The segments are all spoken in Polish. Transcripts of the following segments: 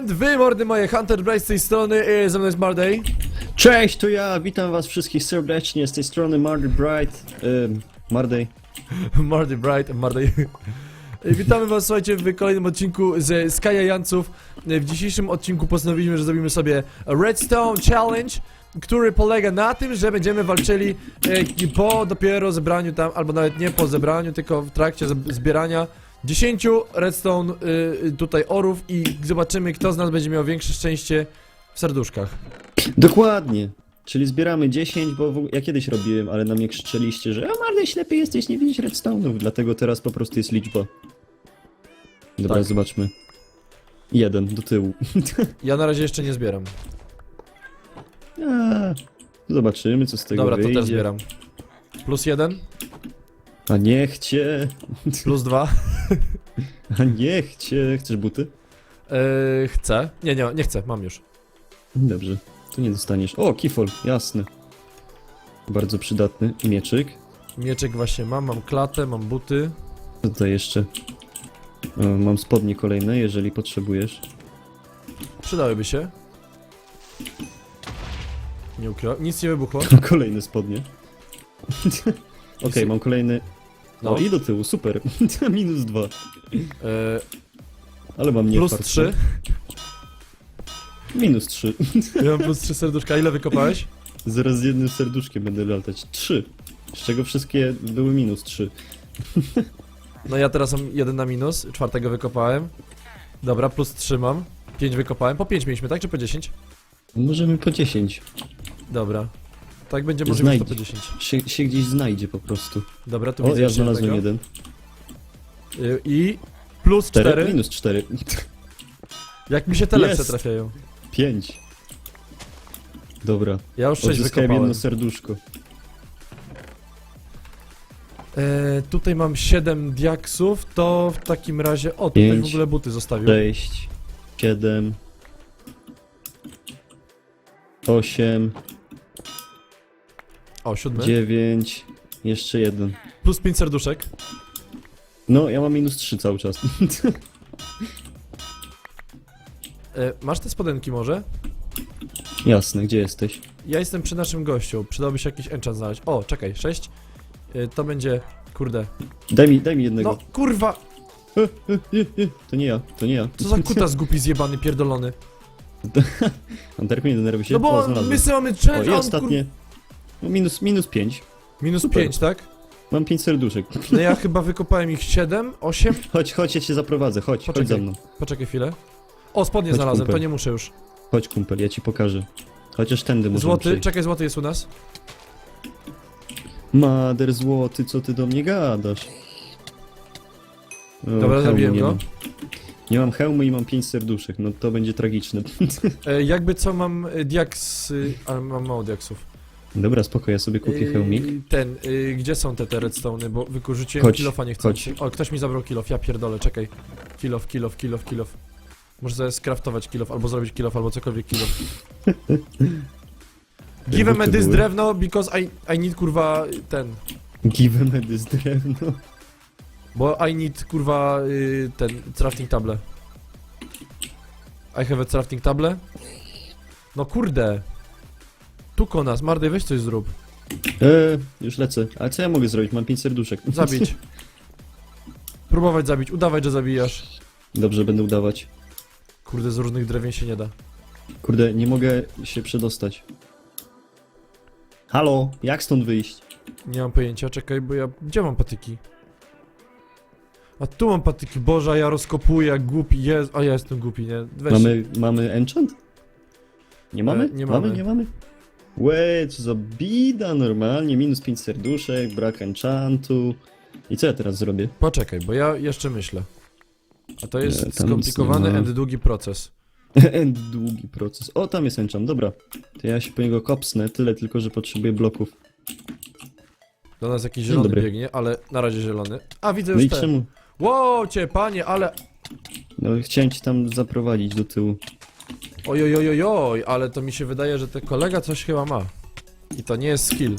And wy, mordy moje, Hunter Blaze z tej strony, i ze mną jest Marday. Cześć, to ja, witam was wszystkich serdecznie z tej strony Mardy Bright, ym, Marday. Mardy Bright, Marday. Witamy was, słuchajcie, w kolejnym odcinku ze Skyjanców. W dzisiejszym odcinku postanowiliśmy, że zrobimy sobie Redstone Challenge, który polega na tym, że będziemy walczyli e, po dopiero zebraniu tam, albo nawet nie po zebraniu, tylko w trakcie zb- zbierania 10 redstone y, tutaj orów i zobaczymy, kto z nas będzie miał większe szczęście w serduszkach. Dokładnie, czyli zbieramy 10, bo w, ja kiedyś robiłem, ale na mnie krzyczeliście, że o Marday, ślepy jesteś, nie widzisz redstone'ów, dlatego teraz po prostu jest liczba. Dobra, Tak. zobaczmy. Jeden, do tyłu. Ja na razie jeszcze nie zbieram. A, zobaczymy, co z tego Dobra, to wyjdzie. też zbieram. Plus jeden, A niechcie, plus dwa. a niechcie. Chcesz buty? Yy, chcę. Nie, nie, nie chcę, mam już. Dobrze, tu nie dostaniesz. O, kifol, jasne. Bardzo przydatny. I mieczyk. Mieczek właśnie mam, mam klatę, mam buty. Co tutaj jeszcze? O, mam spodnie kolejne, jeżeli potrzebujesz. Przydałyby się. Nie ukryłem. Nic nie wybuchło. Kolejne spodnie. Okej, mam kolejny. No. O, i do tyłu, super. Minus dwa. Yy, Ale mam nie plus trzy. Minus trzy. Ja mam plus trzy serduszka. Ile wykopałeś? Zaraz z jednym serduszkiem będę latać. Trzy. Z czego wszystkie były minus trzy. No ja teraz mam jeden na minus. Czwartego wykopałem. Dobra, plus trzy mam. Pięć wykopałem. Po pięć mieliśmy, tak? Czy po dziesięć? Możemy po 10. Dobra. Tak będzie Nie możliwe, to po znajdzie. dziesięć. Się, się gdzieś znajdzie po prostu. Dobra, tu O, widzę ja jeszcze znalazłem jednego. jeden. Yy, I plus Cztery? cztery. Minus cztery. Jak mi się te lepsze Jest. trafiają. Pięć. Dobra. Ja już sześć Odzyskałem wykopałem. jedno serduszko. E, tutaj mam 7 diaksów, to w takim razie. O, tutaj Pięć. w ogóle buty zostawił. Sześć. Siedem. Osiem. O, siódmy. Dziewięć. Jeszcze jeden. Plus 5 serduszek. No, ja mam minus trzy cały czas. E, masz te spodenki może? Jasne, gdzie jesteś? Ja jestem przy naszym gościu. Przydałby się jakiś enchant znaleźć. O, czekaj, 6. E, to będzie. Kurde. Daj mi, daj mi jednego. No, kurwa! To nie ja, to nie ja. Co za kutas głupi zjebany, pierdolony. Anterku, nie denerwuj się. No bo o, znalazłem. my sobie mamy challenge, i a on, ostatnie. No, minus, minus pięć. Kur... Minus Super. 5, tak? Mam pięć serduszek. No ja chyba wykopałem ich 7, 8. Chodź, chodź, ja cię zaprowadzę, chodź, chodź Poczekaj. za mną. Poczekaj chwilę. O, spodnie Chodź, znalazłem, to kumpel. nie muszę już. Chodź kumpel, ja ci pokażę. Chociaż tędy możemy Złoty, przejść. czekaj, złoty jest u nas. Mader złoty, co ty do mnie gadasz? O, Dobra, hełmu zabiłem nie go. mam. Nie mam hełmu i mam pięć serduszek, no to będzie tragiczne. E, jakby co mam e, diaksy, ale mam mało diaksów. Dobra, spoko, ja sobie kupię Yy, hełmik. Ten, yy, gdzie są te, te redstone'y, bo wykurzyciłem Chodź, kilofa nie chcę. chodź. O, ktoś mi zabrał kilof, ja pierdolę, czekaj. Kilof, kilof, kilof, kilof. Muszę sobie skraftować kilof, albo zrobić kilof, albo cokolwiek kilof. Give buty me this były. drewno, because I, I need kurwa ten. Give me this drewno. Bo I need kurwa yy, ten crafting table. I have a crafting table. No kurde. Tu konas, Mardy, weź coś zrób. Eee, już lecę. Ale co ja mogę zrobić? Mam pięć serduszek. Zabić. Próbować zabić, udawać, że zabijasz. Dobrze, będę udawać. Kurde, z różnych drewien się nie da. Kurde, nie mogę się przedostać. Halo, jak stąd wyjść? Nie mam pojęcia, czekaj, bo ja... Gdzie mam patyki? A tu mam patyki, Boże, a ja rozkopuję jak głupi, jest... A ja jestem głupi, nie? Weź. Mamy, mamy enchant? Nie mamy? E, nie mamy. Nie mamy? Łe, co za bida normalnie, minus 5 serduszek, brak enchantu. I co ja teraz zrobię? Poczekaj, bo ja jeszcze myślę. A to jest Nie, tam skomplikowany nic nie ma. and długi proces. End długi proces. O, tam jest enchant, dobra. To ja się po niego kopsnę, tyle tylko, że potrzebuję bloków. Do nas jakiś zielony dobry. biegnie, ale na razie zielony. A, widzę No już i te. czemu? Wow, cię, panie, ale... No chciałem ci tam zaprowadzić do tyłu. Oj, oj, oj, oj, oj, ale to mi się wydaje, że ten kolega coś chyba ma. I to nie jest skill.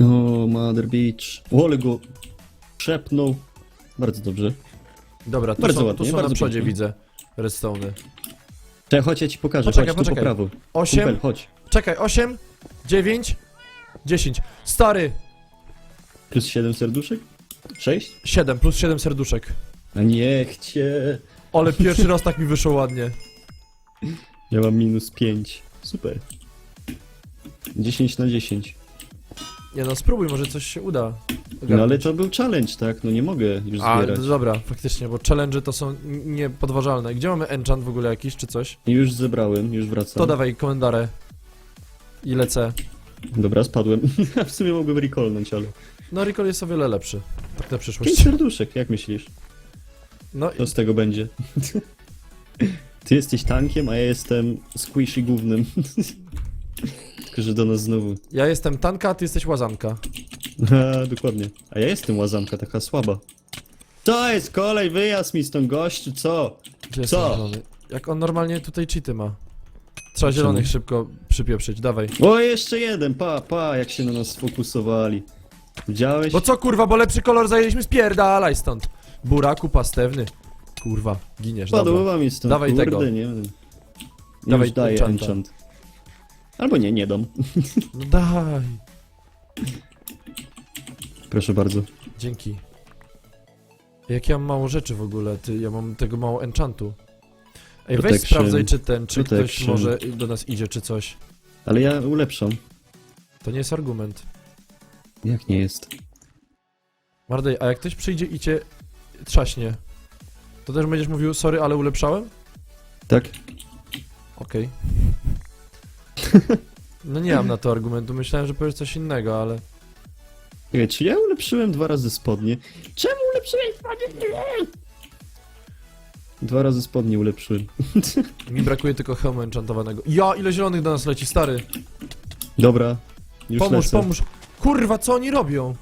O, Mother Beach. O, ale go szepnął. Bardzo dobrze. Dobra, tu Bardzo są, ładnie, tu bardzo na przodzie, pięknie. widzę redstone'y. Czekaj, chodź, ja ci pokażę, Poczekaj, chodź tu po poczekaj. prawo. 8, Kumpel, chodź. czekaj, 8, 9, 10. Stary, Plus 7 serduszek? 6? 7 plus 7 serduszek. A niech cię. Ale pierwszy raz tak mi wyszło ładnie. Ja mam minus 5. Super. 10 na 10. Nie no, spróbuj, może coś się uda. No ale to był challenge, tak? No nie mogę już A, zbierać. no dobra, faktycznie, bo challenge to są n- niepodważalne. Gdzie mamy enchant w ogóle jakiś, czy coś? Już zebrałem, już wracam. To dawaj komendarę. I lecę. Dobra, spadłem. w sumie mogłem recallnąć, ale... No, Recall jest o wiele lepszy. Tak na 5 przyszłość. serduszek, jak myślisz? No, Co z tego będzie? Ty jesteś tankiem, a ja jestem squishy głównym. Tylko, że do nas znowu. ja jestem tanka, a ty jesteś łazanka. A, dokładnie. A ja jestem łazanka, taka słaba. To jest kolej, wyjazd mi stąd gościu, co? Gdzie jest Co? ten zielony? Jak on normalnie tutaj cheaty ma. Trzeba zielonych szybko przypieprzyć, dawaj. O, jeszcze jeden, pa, pa, jak się na nas sfokusowali. Widziałeś? Bo co kurwa, bo lepszy kolor zajęliśmy, spierdalaj stąd. Buraku pastewny. Kurwa, giniesz, dobra. Podoba mi stąd, Dawaj kurde, tego. nie wiem. Dawaj Już daję enchanta. enchant. Albo nie, nie dam. No daj. Proszę bardzo. Dzięki. Jak ja mam mało rzeczy w ogóle, ty, ja mam tego mało enchantu. Ej, weź Protection. sprawdzaj, czy ten, czy ktoś Protection. może do nas idzie, czy coś. Ale ja ulepszam. To nie jest argument. Jak nie jest? Mardej, a jak ktoś przyjdzie i cię trzaśnie, to też będziesz mówił, sorry, ale ulepszałem? Tak? Okej. No nie mam na to argumentu, myślałem, że powiesz coś innego, ale... Czekaj, czy ja ulepszyłem dwa razy spodnie? Czemu ulepszyłem spodnie? Dwa razy spodnie ulepszyłem. Mi brakuje tylko hełmu enchantowanego. Ja, ile zielonych do nas leci, stary! Dobra. Już pomóż, lecę. pomóż! Kurwa, co oni robią?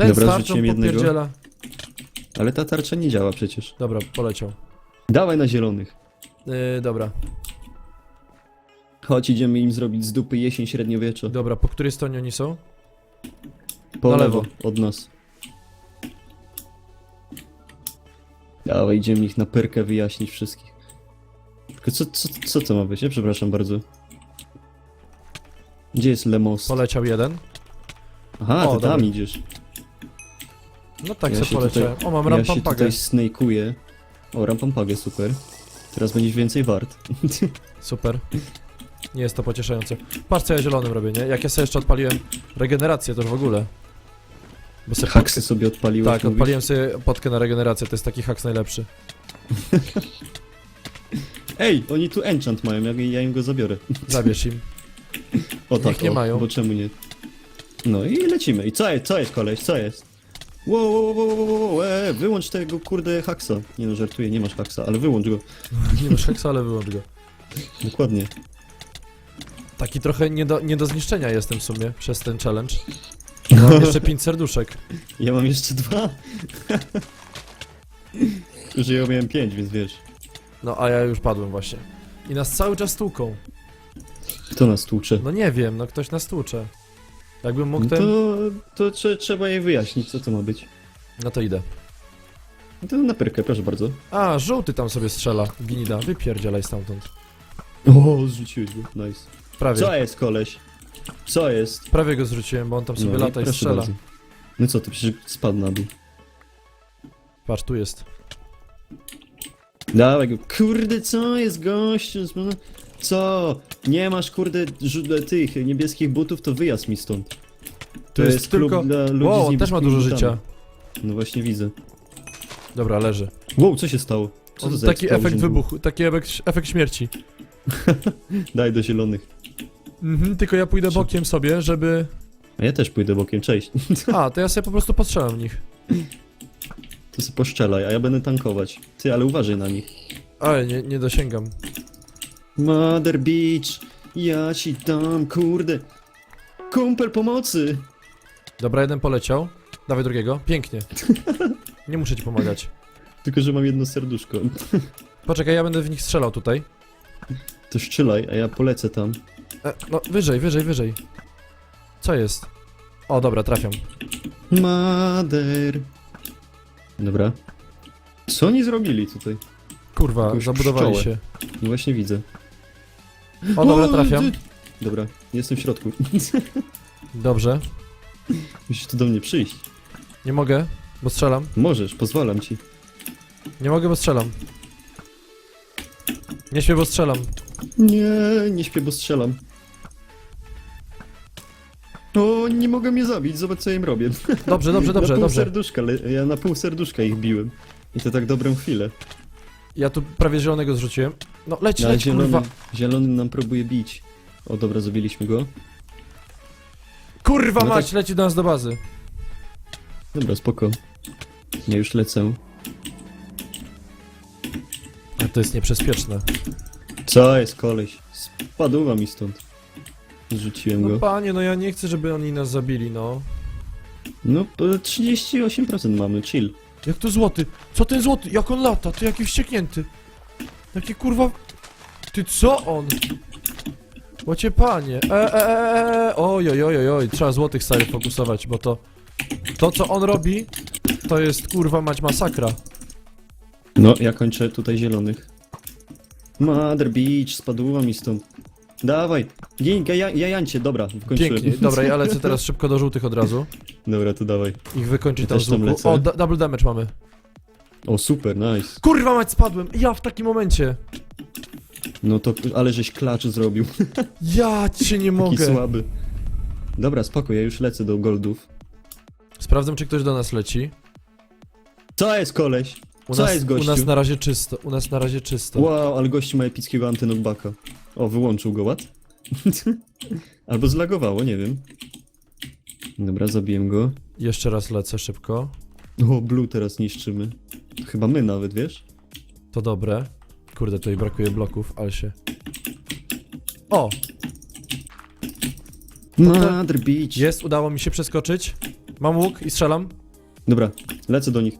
Ten Dobra, starczą zrzuciłem jednego. popierdziela. Ale ta tarcza nie działa przecież. Dobra, poleciał. Dawaj na zielonych. Yy, dobra, Chodź, idziemy im zrobić z dupy jesień średniowiecza. dobra, po której stronie oni są? Po na lewo. lewo. Od nas. Dawaj, idziemy ich na perkę wyjaśnić wszystkich. Tylko co, co, co to ma być? Ja przepraszam bardzo. Gdzie jest Lemos? Poleciał jeden. Aha, O, ty tam dobra. idziesz. No tak Ja się poleciałem. O, mam ja się rampampagę. tutaj snakuję. O, rampampagę, super. Teraz będziesz więcej wart. Super. Nie jest to pocieszające. Patrz co ja zielonym robię, nie? Jak ja sobie jeszcze odpaliłem regenerację, to już w ogóle. Bo sobie Haksy sobie odpaliłeś, Tak, mówisz? odpaliłem sobie potkę na regenerację, to jest taki haks najlepszy. Ej, oni tu enchant mają, ja, ja im go zabiorę. Zabierz im. O Niech tak, nie o, mają. bo czemu nie? No i lecimy. I co jest, co jest koleś, co jest? Wow, wow, wow, wow, wow, wow, e, wyłącz tego kurde haksa. Nie no, żartuję, nie masz haksa, ale wyłącz go. Nie masz haksa, ale wyłącz go. Dokładnie. Taki trochę nie do, nie do zniszczenia jestem w sumie przez ten challenge. Mam jeszcze 5 serduszek. Ja mam jeszcze dwa. Że ja miałem pięć, więc wiesz. No a ja już padłem właśnie. I nas cały czas tłuką. Kto nas tłucze? No nie wiem, no ktoś nas tłucze. Jakbym mógł No ten... to, to trze, trzeba jej wyjaśnić, co to ma być. No to idę. No to na perkę, proszę bardzo. A, żółty tam sobie strzela. Ginida, wypierdzielaj stamtąd. O, zrzuciłeś go, nice. Prawie. Co jest koleś? Co jest? Prawie go zrzuciłem, bo on tam sobie No, lata i proszę strzela. bardzo. No co ty, przecież spadł na dół. Patrz, tu jest. Dawaj go. Kurde, co jest gościu? Co? Nie masz kurde żu- tych niebieskich butów, to wyjazd mi stąd. Tu jest, klub tylko... dla ludzi Wow, on też ma niebieskimi dużo butami. życia. No właśnie widzę. Dobra, leży. Wow, co się stało? Co to za taki explosion efekt był? wybuchu, taki efekt, efekt śmierci. Daj do zielonych. Mhm, tylko ja pójdę bokiem sobie, żeby... A ja też pójdę bokiem, cześć. A, to ja sobie po prostu postrzelam w nich. To sobie poszczelaj, a ja będę tankować. Ty, ale uważaj na nich. Ale nie, nie dosięgam. Mother Beach, ja ci dam, kurde. Kumpel pomocy! Dobra, jeden poleciał. Dawaj drugiego. Pięknie. Nie muszę ci pomagać. Tylko, że mam jedno serduszko. Poczekaj, ja będę w nich strzelał tutaj. To strzelaj, a ja polecę tam. E, no, wyżej, wyżej, wyżej. Co jest? O, dobra, trafiam. Mother. Dobra. Co oni zrobili tutaj? Kurwa, Jakąś zabudowali pszczołę. się. No właśnie widzę. O, dobra, trafiam. Dobra, jestem w środku. Dobrze. Musisz tu do mnie przyjść. Nie mogę, bo strzelam. Możesz, pozwalam ci. Nie mogę, bo strzelam. Nie śpię, bo strzelam. Nie, nie śpię, bo strzelam. O, nie mogę mnie zabić, zobacz co ja im robię. Dobrze, dobrze, dobrze, na pół dobrze. serduszka, ja na pół serduszka ich biłem. I to tak dobrą chwilę. Ja tu prawie zielonego zrzuciłem. No leć, No, leć, zielony, kurwa. zielony nam próbuje bić. O, dobra, zabiliśmy go. Kurwa No mać, tak- leci do nas do bazy. Dobra, spoko. Ja już lecę. A to jest nieprzezpieczne. Co jest koleś? Spadła mi stąd. Zrzuciłem No go. panie, no ja nie chcę, żeby oni nas zabili, no. No, po 38% mamy, chill. Jak to złoty? Co ten złoty? Jak on lata? Ty jaki wścieknięty. Jaki kurwa... Ty co on? Łocie panie. E, e, e, e. Oj, oj, oj, oj. Trzeba złotych stary fokusować, bo to... To co on robi, to jest kurwa mać masakra. No, ja kończę tutaj zielonych. Mother Beach, spadła mi stąd. Dawaj, gin, ja, jajancie, dobra, wkończyłem. Pięknie. Dobra, ja lecę teraz szybko do żółtych od razu. Dobra, to dawaj. Ich wykończyć Ja tam też z tam łuku. lecę. O, da double damage mamy. O, super, nice. Kurwa mać, spadłem! Ja w takim momencie. No to, ale żeś klacz zrobił, Ja cię nie taki mogę. słaby. Dobra, spoko, ja już lecę do goldów. Sprawdzam, czy ktoś do nas leci. Co jest koleś? U Co nas, jest u gościu? nas na razie czysto. U nas na razie czysto. Wow, ale gościu ma epickiego antynokbaka. O, wyłączył go, what? Albo zlagowało, nie wiem. Dobra, zabiłem go. Jeszcze raz lecę szybko. O, blue teraz niszczymy. Chyba my nawet, wiesz? To dobre. Kurde, tutaj brakuje bloków, ale się... O! Mother Beach. Jest, udało mi się przeskoczyć. Mam łuk i strzelam. Dobra, lecę do nich.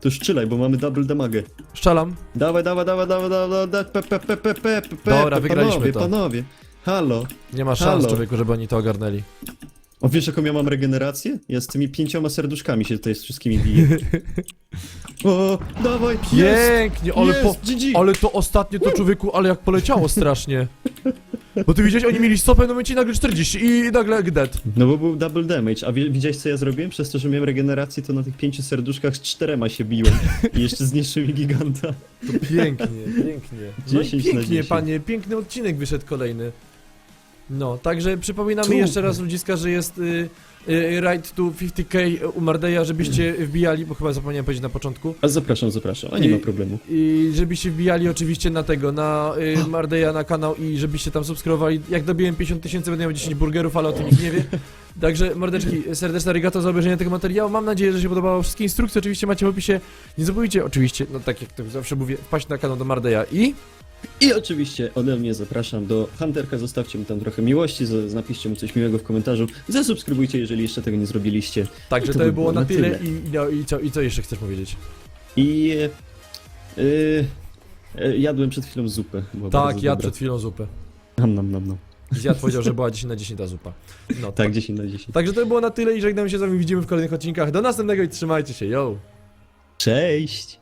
to szczylaj, bo mamy double damage. Strzelam. Dawaj, dawaj, dawaj, dawaj, dawaj, dawaj, pe, pe, pe, pe, pe, pe, Dobra, pe, wygraliśmy panowie, to. panowie. Halo. Nie ma szans, Halo. człowieku, żeby oni to ogarnęli. O, wiesz jaką ja mam regenerację? Ja z tymi pięcioma serduszkami się tutaj z wszystkimi biję. o, dawaj, jest! Pięknie, ale, po, jest, GG. ale to ostatnie to człowieku, ale jak poleciało strasznie. Bo ty widziałeś, oni mieli 100 w pewnym momencie i nagle 40 i nagle dead. No bo był double damage, a wie, widziałeś co ja zrobiłem? Przez to, że miałem regenerację, to na tych pięciu serduszkach z czterema się biłem. I jeszcze zniszczył mi giganta. Pięknie, pięknie. No i 10 na pięknie, 10. panie, piękny odcinek wyszedł kolejny. No, także przypominamy Tu. jeszcze raz ludziska, że jest y, y, Ride to 50k u Mardeja, żebyście wbijali, bo chyba zapomniałem powiedzieć na początku. A zapraszam, zapraszam, a nie I- ma problemu. I żebyście wbijali oczywiście na tego, na y, Mardeja na kanał i żebyście tam subskrybowali. Jak dobiłem 50 tysięcy, będę miał 10 burgerów, ale o tym nikt nie wie. Także mordeczki, serdeczna arigato za obejrzenie tego materiału. Mam nadzieję, że się podobało. Wszystkie instrukcje oczywiście macie w opisie. Nie zabójcie oczywiście, no tak jak to zawsze mówię, wpaść na kanał do Mardeja i... I oczywiście ode mnie zapraszam do Hunterka, zostawcie mu tam trochę miłości, z- napiszcie mu coś miłego w komentarzu, zasubskrybujcie, jeżeli jeszcze tego nie zrobiliście. Także I to to, by by było na tyle. I, i, no, i, co, i co jeszcze chcesz powiedzieć? I... e, e, jadłem przed chwilą zupę. Była Tak, bardzo jadł dobra. przed chwilą zupę. Nam, nam, nam, nam. Zjadł powiedział, że była 10 na 10 ta zupa. No Tak, 10 na 10. Także to by było na tyle i żegnam się z wami, widzimy w kolejnych odcinkach. Do następnego i trzymajcie się, yo! Cześć!